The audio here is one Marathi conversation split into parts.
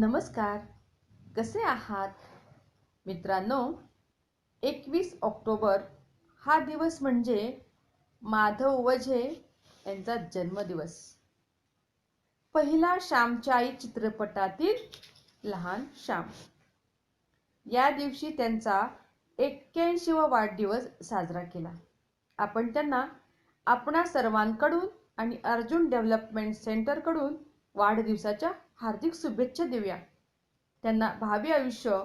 नमस्कार. कसे आहात? मित्रांनो एकवीस ऑक्टोबर हा दिवस म्हणजे माधव वझे यांचा जन्मदिवस. पहिला श्यामच्या आई चित्रपटातील लहान श्याम. या दिवशी त्यांचा एक्क्याऐंशीवा वाढदिवस साजरा केला. आपण त्यांना आपणा सर्वांकडून आणि अर्जुन डेव्हलपमेंट सेंटरकडून वाढदिवसाच्या हार्दिक शुभेच्छा देऊया. त्यांना भावी आयुष्य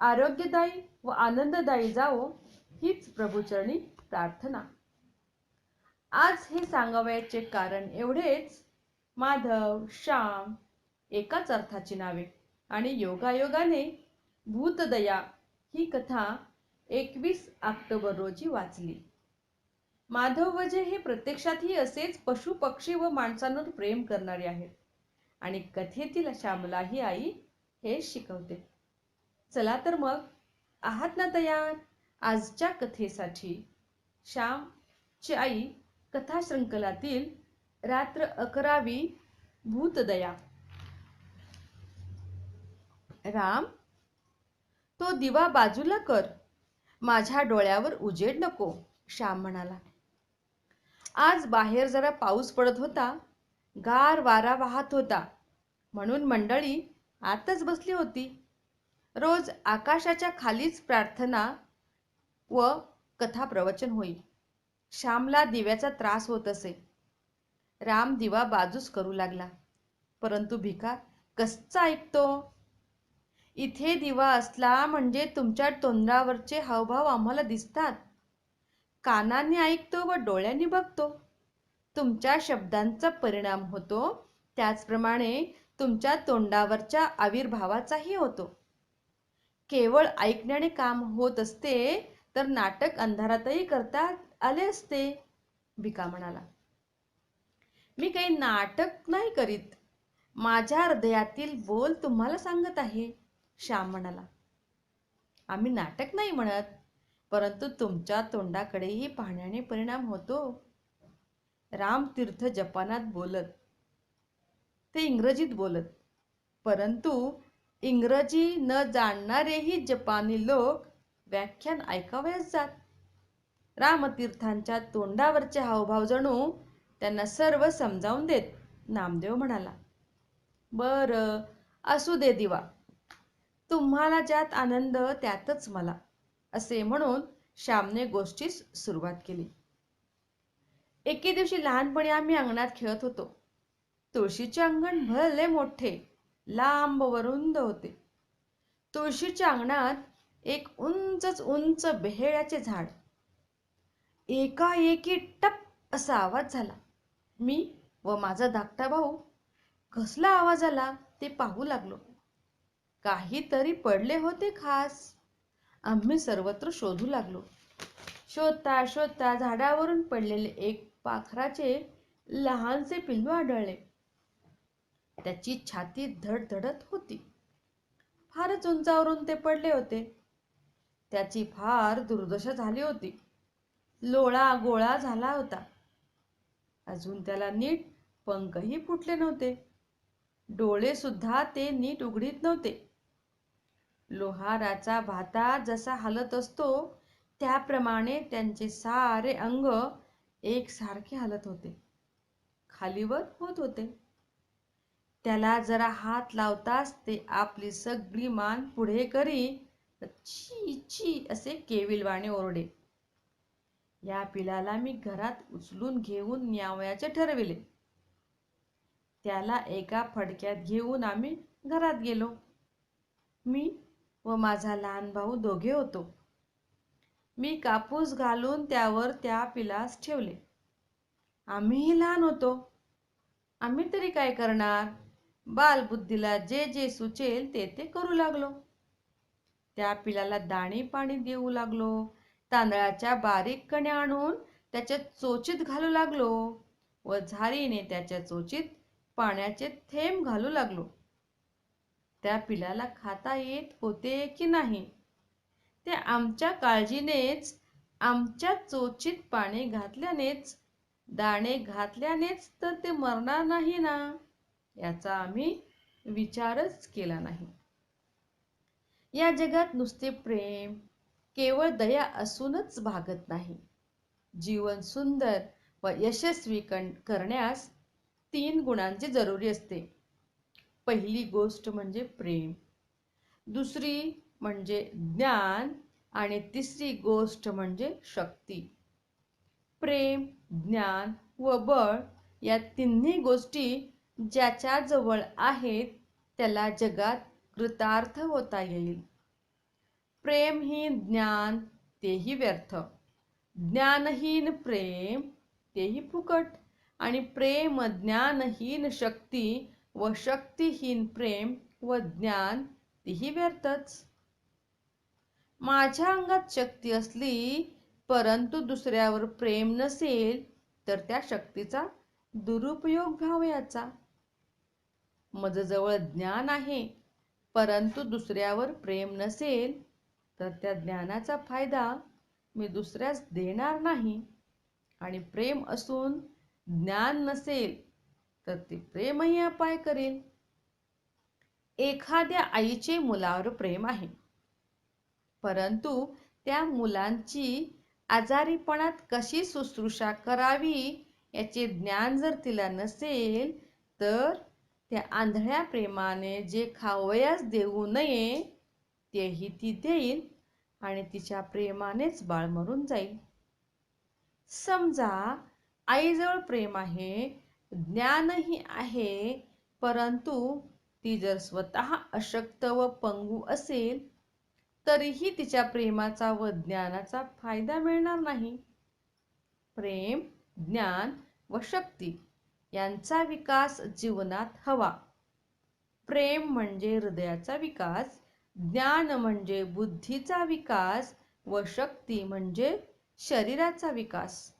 आरोग्यदायी व आनंददायी जावो हीच प्रभूचरणी प्रार्थना. आज हे सांगावयाचे कारण एवढेच. माधव श्याम एकाच अर्थाची नावे आणि योगायोगाने भूतदया ही कथा एकवीस ऑक्टोबर रोजी वाचली. माधव वजे हे प्रत्यक्षातही असेच पशु पक्षी व माणसांवर प्रेम करणारे आहेत. आणि कथेतील श्यामलाही आई हे शिकवते. चला तर मग आहात ना तयार? आजच्या कथेसाठी श्यामची आई कथाशृंखलातील रात्र अकरावी भूतदया. राम तो दिवा बाजूला कर. माझ्या डोळ्यावर उजेड नको श्याम म्हणाला. आज बाहेर जरा पाऊस पडत होता. गार वारा वाहत होता. म्हणून मंडळी आतच बसली होती. रोज आकाशाच्या खालीच प्रार्थना व कथा प्रवचन होई श्यामला दिव्याचा त्रास होत असे. राम दिवा बाजूस करू लागला. परंतु भिकार कसा ऐकतो इथे दिवा असला म्हणजे तुमच्या तोंडावरचे हावभाव आम्हाला दिसतात. कानांनी ऐकतो व डोळ्यांनी बघतो. तुमच्या शब्दांचा परिणाम होतो. त्याचप्रमाणे तुमच्या तोंडावरच्या आविर्भावाचाही होतो. केवळ ऐकण्याने काम होत असते तर नाटक अंधारातही करता आले असते भिका म्हणाला. मी काही नाटक नाही करीत. माझ्या हृदयातील बोल तुम्हाला सांगत आहे श्याम म्हणाला. आम्ही नाटक नाही म्हणत परंतु तुमच्या तोंडाकडेही पाहण्याने परिणाम होतो. रामतीर्थ जपानात बोलत. ते इंग्रजीत बोलत. परंतु इंग्रजी न जाणणारेही जपानी लोक व्याख्यान ऐकावयास जात. रामतीर्थांच्या तोंडावरचे हावभाव जणू त्यांना सर्व समजावून देत नामदेव म्हणाला बर असू दे दिवा. तुम्हाला ज्यात आनंद त्यातच मला असे म्हणून श्यामने गोष्टीस सुरुवात केली. एके दिवशी लहानपणी आम्ही अंगणात खेळत होतो. तुळशीचे अंगण भले मोठे लांब व होते तुळशीच्या अंगणात एक उंचच उंच बेहेळ्याचे झाड. एकाएकी टप असा आवाज झाला. मी व माझा धाकटा भाऊ कसला आवाज आला ते पाहू लागलो. काहीतरी पडले होते खास. आम्ही सर्वत्र शोधू लागलो. शोधता शोधता झाडावरून पडलेले एक पाखराचे लहानसे पिल्लू आढळले. त्याची छाती धडधडत होती. फारच उंचावरून ते पडले होते. त्याची फार दुर्दशा झाली होती. लोळा गोळा झाला होता. अजून त्याला नीट पंखही फुटले नव्हते. डोळे सुद्धा ते नीट उघडीत नव्हते. लोहाराचा भाता जसा हलत असतो त्याप्रमाणे त्यांचे सारे अंग एकसारखे हलत होते. खालीवर होत होते. त्याला जरा हात लावताच ते आपली सगळी मान पुढे करी छी छी असे केविलवाणे ओरडे. या पिलाला मी घरात उचलून घेऊन न्यावयाचे ठरविले. त्याला एका फडक्यात घेऊन आम्ही घरात गेलो. मी व माझा लहान भाऊ दोघे होतो. मी कापूस घालून त्यावर त्या पिलास ठेवले. आम्हीही लहान होतो. आम्ही तरी काय करणार? बालबुद्धीला जे जे सुचेल ते ते करू लागलो. त्या पिलाला दाणे पाणी देऊ लागलो. तांदळाच्या बारीक कण्या आणून त्याच्या चोचीत घालू लागलो व झारीने त्याच्या चोचीत पाण्याचे थेंब घालू लागलो. त्या पिलाला खाता येत होते की नाही? ते आमच्या काळजीनेच आमच्या चोचीत पाणी घातल्यानेच दाणे घातल्यानेच तर ते मरणार नाही ना याचा आम्ही विचारच केला नाही. या जगात नुसते प्रेम केवळ दया असूनच भागत नाही. जीवन सुंदर व यशस्वी करण्यास तीन गुणांची जरुरी असते. पहिली गोष्ट म्हणजे प्रेम. दुसरी म्हणजे ज्ञान आणि तिसरी गोष्ट म्हणजे शक्ती. प्रेम ज्ञान व बळ या तिन्ही गोष्टी ज्याच्या जवळ आहेत त्याला जगात कृतार्थ होता येईल. प्रेमहीन ज्ञान तेही व्यर्थ. ज्ञानहीन प्रेम तेही फुकट. आणि प्रेम ज्ञानहीन शक्ती व शक्तीहीन प्रेम व ज्ञान तेही व्यर्थच. माझ्या अंगात शक्ती असली परंतु दुसऱ्यावर प्रेम नसेल तर त्या शक्तीचा दुरुपयोग व्हावयाचा मजजवळ ज्ञान आहे परंतु दुसऱ्यावर प्रेम नसेल तर त्या ज्ञानाचा फायदा मी दुसऱ्यास देणार नाही. आणि प्रेम असून ज्ञान नसेल तर ते प्रेमही अपाय करेल. एखाद्या आईचे मुलावर प्रेम आहे. परंतु त्या मुलांची आजारीपणात कशी शुश्रूषा करावी याचे ज्ञान जर तिला नसेल तर त्या आंधळ्या प्रेमाने जे खावयास देऊ नये तेही ती देईल आणि तिच्या प्रेमानेच बाळ मरून जाईल. समजा आईजवळ प्रेम आहे ज्ञानही आहे परंतु ती जर स्वतः अशक्त व पंगू असेल तरीही तिच्या प्रेमाचा व ज्ञानाचा फायदा मिळणार नाही. प्रेम ज्ञान व शक्ती यांचा विकास जीवनात हवा. प्रेम म्हणजे हृदयाचा विकास ज्ञान म्हणजे बुद्धीचा विकास व शक्ती म्हणजे शरीराचा विकास.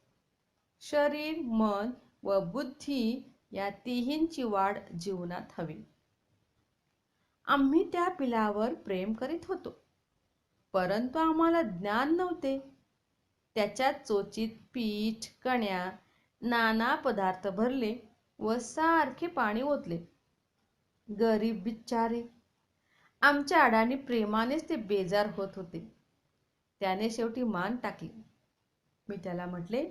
शरीर मन व बुद्धी या तिहींची वाढ जीवनात हवी. आम्ही त्या पिलावर प्रेम करीत होतो. परंतु आम्हाला ज्ञान नव्हते. त्याच्यात चोचीत पीठ कण्या नाना पदार्थ भरले व सारखे पाणी ओतले. गरीब बिचारे आमच्या अडाणी प्रेमानेच ते बेजार होत होते. त्याने शेवटी मान टाकली. मी त्याला म्हटले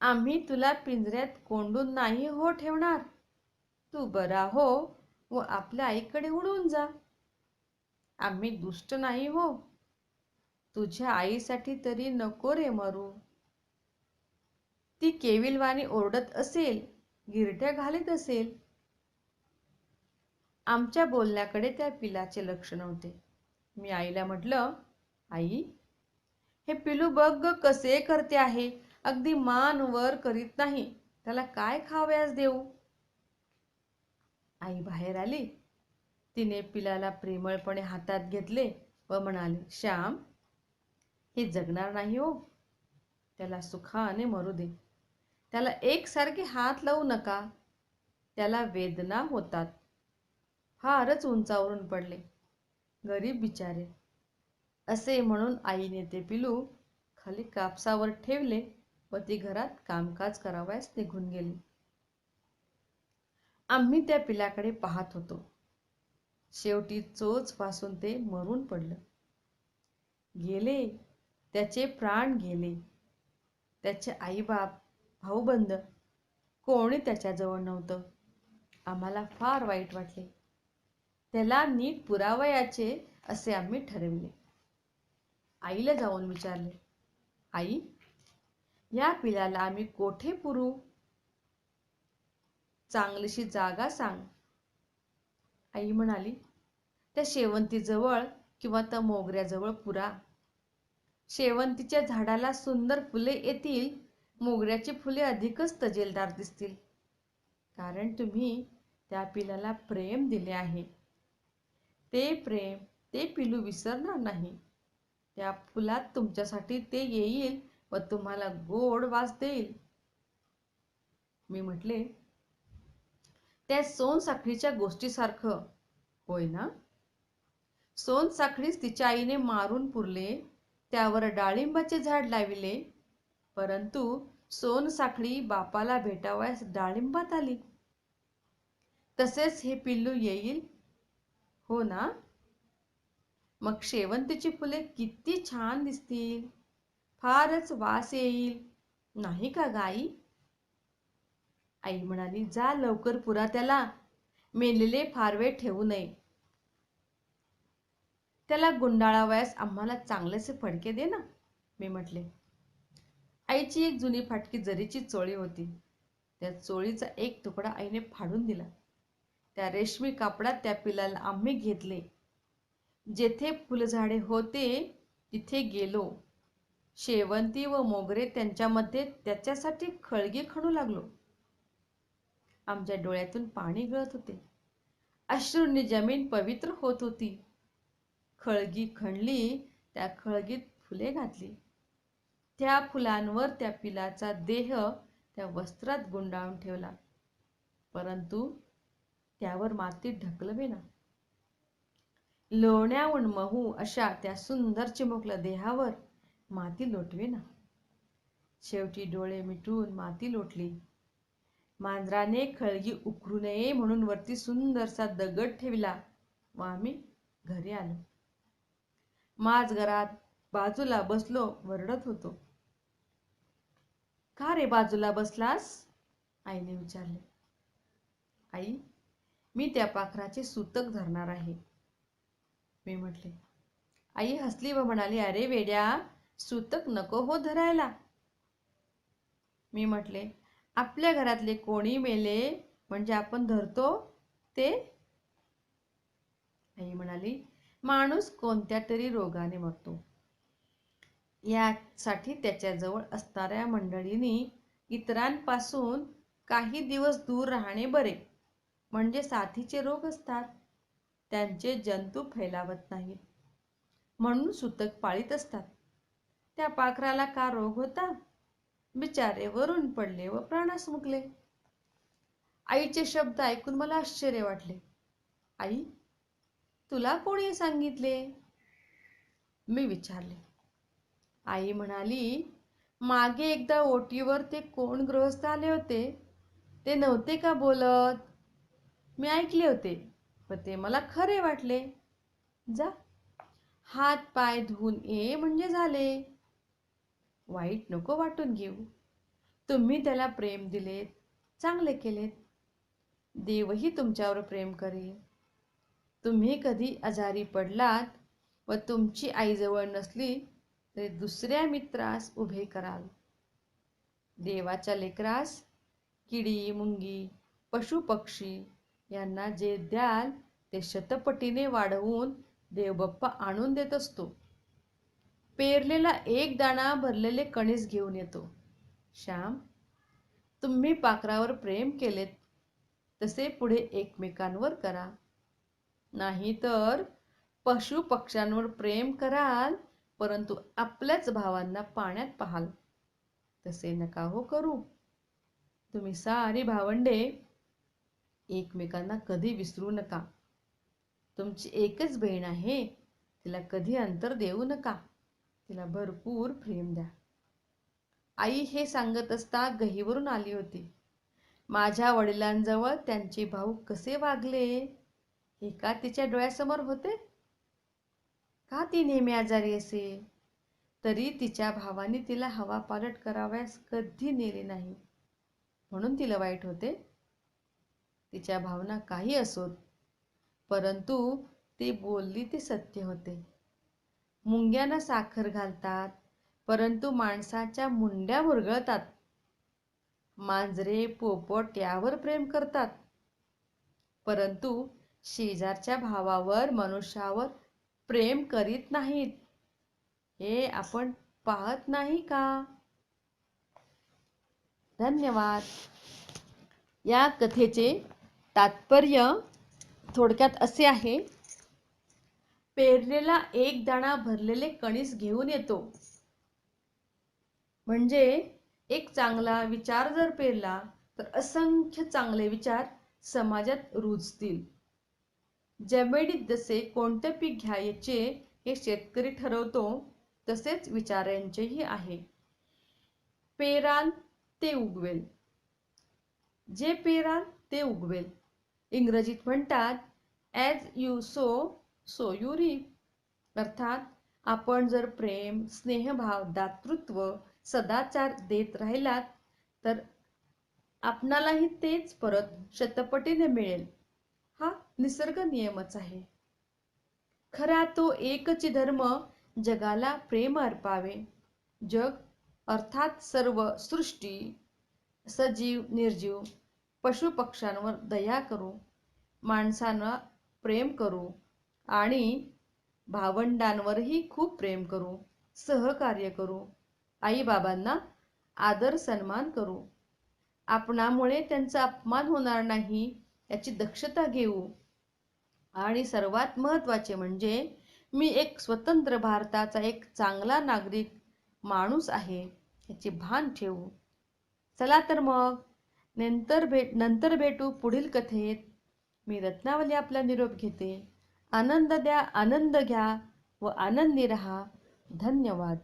आम्ही तुला पिंजऱ्यात कोंडून नाही हो ठेवणार. तू बरा हो व आपल्या आईकडे उडून जा. आम्ही दुष्ट नाही हो. तुझ्या आईसाठी तरी नको रे मरू. ती केविलवाणी ओरडत असेल गिरट्या घालीत असेल. आमच्या बोलण्याकडे त्या पिलाचे लक्ष नव्हते. मी आईला म्हटलं आई हे पिलू बघ कसे करते आहे. अगदी मान वर करीत नाही. त्याला काय खाव्यास देऊ? आई बाहेर आली. तिने पिलाला प्रेमळपणे हातात घेतले व म्हणाले श्याम हे जगणार नाही हो. त्याला सुखाने मरू दे. त्याला एकसारखे हात लावू नका. त्याला वेदना होतात. फारच उंचावरून पडले. गरीब बिचारे. असे म्हणून आईने ते पिलू खाली कापसावर ठेवले व ती घरात कामकाज करावयास निघून गेली. आम्ही त्या पिलाकडे पाहत होतो. शेवटी चोच पासून ते मरून पडलं. गेले त्याचे प्राण गेले त्याचे आईबाप भाऊबंद कोणी त्याच्याजवळ नव्हतं. आम्हाला फार वाईट वाटले. त्याला नीट पुरावयाचे असे आम्ही ठरविले. आईला जाऊन विचारले आई या पिलाला आम्ही कोठे पुरू? चांगलीशी जागा सांग. आई म्हणाली त्या शेवंतीजवळ किंवा त्या मोगऱ्याजवळ पुरा. शेवंतीच्या झाडाला सुंदर फुले येतील मोगऱ्याची फुले अधिकच तजेलदार दिसतील. कारण तुम्ही त्या पिलाला प्रेम दिले आहे. ते प्रेम ते पिलू विसरणार नाही. त्या फुलात तुमच्यासाठी ते येईल व तुम्हाला गोड वास देईल. मी म्हटले त्या सोनसाखळीच्या गोष्टीसारखं. होय ना? सोनसाखळीच तिच्या आईने मारून पुरले त्यावर डाळिंबाचे झाड लाविले परंतु सोनसाखळी बापाला भेटावयास डाळिंबात आली. तसेच हे पिल्लू येईल? हो ना? मग शेवंतीची फुले किती छान दिसतील. फारच वास येईल. नाही का गाई? आई म्हणाली जा लवकर पुरा त्याला मेलेले फारवे ठेवू नये. त्याला गुंडाळावयास आम्हाला चांगलेसे फडके दे ना. मी म्हटले. आईची एक जुनी फाटकी जरीची चोळी होती. त्या चोळीचा एक तुकडा आईने फाडून दिला. त्या रेशमी कापडात त्या पिलाला आम्ही घेतले. जेथे फुलझाडे होते तिथे गेलो. शेवंती व मोगरे त्यांच्यामध्ये त्याच्यासाठी खळगी खणू लागलो. आमच्या डोळ्यातून पाणी गळत होते. अश्रूंनी जमीन पवित्र होत होती. खळगी खणली त्या खळगीत फुले घातली. त्या फुलांवर त्या पिलाचा देह त्या वस्त्रात गुंडाळून ठेवला. परंतु त्यावर माती ढकलवेना. लोण्याहून महू अशा त्या सुंदर चिमुकल्या देहावर माती लोटवेना. शेवटी डोळे मिटून माती लोटली. मांजराने खळगी उकरू नये म्हणून वरती सुंदरसा दगड ठेवला व आम्ही घरी आलो. माझ घरात बाजूला बसलो वरडत होतो. का रे बाजूला बसलास? आईने विचारले. आई मी त्या पाखराचे सूतक धरणार आहे. मी म्हटले आई हसली व म्हणाली अरे वेड्या सूतक नको हो धरायला. मी म्हटले आपल्या घरातले कोणी मेले म्हणजे आपण धरतो ते? आई म्हणाली माणूस कोणत्या तरी रोगाने मरतो. यासाठी त्याच्याजवळ असणाऱ्या मंडळींनी इतरांपासून काही दिवस दूर राहणे बरे. म्हणजे साथीचे रोग असतात. त्यांचे जंतू फैलावत नाहीत. म्हणून सुतक पाळीत असतात. त्या पाखराला का रोग होता? बिचारे वरून पडले व प्राणास मुकले. आईचे शब्द ऐकून मला आश्चर्य वाटले. आई तुला कोणी सांगितले? मी विचारले. आई म्हणाली मागे एकदा ओटीवर ते कोण गृहस्थ आले होते? ते नव्हते का बोलत? मी ऐकले होते व ते मला खरे वाटले. जा. हात पाय धुवून ये म्हणजे झाले. वाईट नको वाटून घेऊ. तुम्ही त्याला प्रेम दिलेत चांगले केलेत. देवही तुमच्यावर प्रेम करेल. तुम्ही कधी आजारी पडलात व तुमची आई जवळ नसली तरी दुसऱ्या मित्रास उभे कराल. देवाच्या लेकरास किडी मुंगी पशुपक्षी यांना जे द्याल ते शतपटीने वाढवून देवबाप्पा आणून देत असतो. पेरलेला एक दाणा भरलेले कणीस घेऊन येतो. श्याम तुम्ही पाखरावर प्रेम केलेत तसे पुढे एकमेकांवर करा. नाहीतर पशु पक्ष्यांवर प्रेम कराल परंतु आपल्याच भावांना पाण्यात पाहाल. तसे नका हो करू. तुम्ही सारी भावंडे एकमेकांना कधी विसरू नका. तुमची एकच बहीण आहे तिला कधी अंतर देऊ नका. तिला भरपूर प्रेम द्या. आई हे सांगत असता गहीवरून आली होती. माझ्या वडिलांजवळ त्यांचे भाऊ कसे वागले? हे का तिच्या डोळ्यासमोर होते? का ती नेहमी आजारी असे? तरी तिच्या भावाने तिला हवा पालट करावयास कधी नेले नाही. म्हणून तिला वाईट होते. तिच्या भावना काही असोत परंतु ती बोलली ते सत्य होते. मुंग्यांना साखर घालतात परंतु माणसाच्या मुंड्या मुरगळतात. मांजरे पोपट यावर प्रेम करतात. परंतु शेजारच्या भावावर मनुष्यावर प्रेम करीत नाहीत. हे आपण पाहत नाही का? धन्यवाद. या कथेचे तात्पर्य थोडक्यात असे आहे पेरलेला एक दाणा भरलेले कणीस घेऊन येतो. म्हणजे एक चांगला विचार जर पेरला तर असंख्य चांगले विचार समाजात रुजतील. जमिनीत जसे कोणते पीक घ्यायचे हे शेतकरी ठरवतो तसेच विचारांचेही आहे. पेराल ते उगवेल. जे पेराल ते उगवेल. इंग्रजीत म्हणतात ॲज यू सो सोयुरी अर्थात आपण जर प्रेम स्नेहभाव दातृत्व सदाचार देत राहिलात तर आपणालाही तेच परत शतपटीने मिळेल. हा निसर्ग नियमच आहे. खरा तो एकची धर्म जगाला प्रेम अर्पावे. जग अर्थात सर्व सृष्टी सजीव निर्जीव पशुपक्ष्यांवर दया करू माणसांना प्रेम करू आणि भावंडांवरही खूप प्रेम करू सहकार्य करू आईबाबांना आदर सन्मान करू. आपणामुळे त्यांचा अपमान होणार नाही याची दक्षता घेऊ. आणि सर्वात महत्त्वाचे म्हणजे मी एक स्वतंत्र भारताचा एक चांगला नागरिक माणूस आहे याचे भान ठेवू. चला तर मग नंतर भेट नंतर भेटू पुढील कथेत. मी रत्नावली आपला निरोप घेते. आनंद द्या आनंद घ्या व आनंदी रहा. धन्यवाद.